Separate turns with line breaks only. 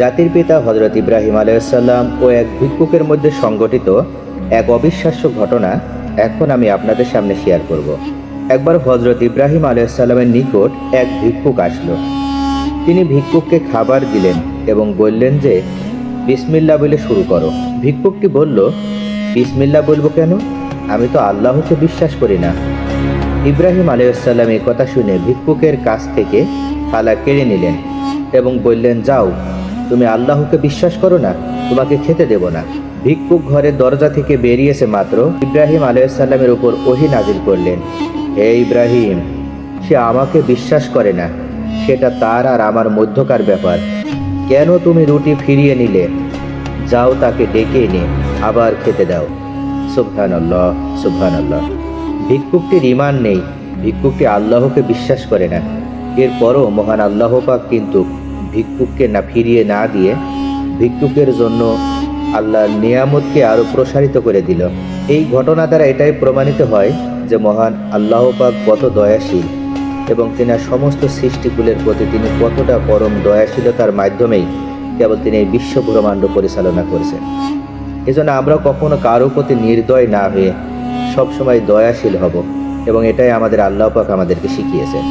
জাতির পিতা হজরত ইব্রাহিম আলাইসাল্লাম ও এক ভিক্ষুকের মধ্যে সংগঠিত এক অবিশ্বাস্য ঘটনা এখন আমি আপনাদের সামনে শেয়ার করব। একবার হজরত ইব্রাহিম আলাইসাল্লামের নিকট এক ভিক্ষুক আসলো। তিনি ভিক্ষুককে খাবার দিলেন এবং বললেন যে বিসমিল্লা বলে শুরু করো। ভিক্ষুকটি বলল বিসমিল্লা বলব কেন? আমি তো আল্লাহকে বিশ্বাস করি না। ইব্রাহিম আলাইসাল্লাম এই কথা শুনে ভিক্ষুকের কাছ থেকে থালা কেড়ে নিলেন এবং বললেন, যাও। তুমি আল্লাহকে বিশ্বাস করো না, তোমাকে খেতে দেব না। ভিক্ষুক ঘরের দরজা থেকে বেরিয়েছে মাত্র ইব্রাহিম আলাইসাল্লামের উপর ওহি নাজিল করলেন। হে ইব্রাহিম, সে আমাকে বিশ্বাস করে না, সেটা তার আর আমার মধ্যকার ব্যাপার। কেন তুমি রুটি ফিরিয়ে নিলে? যাও তাকে ডেকে এনে আবার খেতে দাও। সুবহান আল্লাহ সুবহান আল্লাহ ভিক্ষুকটির ইমান নেই, ভিক্ষুকটি আল্লাহকে বিশ্বাস করে না। এরপরও মহান আল্লাহ পাক কিন্তু ভিক্ষুককে না ফিরিয়ে না দিয়ে ভিক্ষুকের জন্য আল্লাহর নিয়ামতকে আরও প্রসারিত করে দিল। এই ঘটনা দ্বারা এটাই প্রমাণিত হয় যে মহান আল্লাহ পাক কত দয়াশীল এবং তেনার সমস্ত সৃষ্টিকুলের প্রতি তিনি কতটা পরম দয়াশীলতার মাধ্যমেই কেবল তিনি এই বিশ্ব ব্রহ্মাণ্ড পরিচালনা করেছেন। এজন্য আমরা কখনো কারও প্রতি নির্দয় না হয়ে সবসময় দয়াশীল হব এবং এটাই আমাদের আল্লাহ পাক আমাদেরকে শিখিয়েছেন।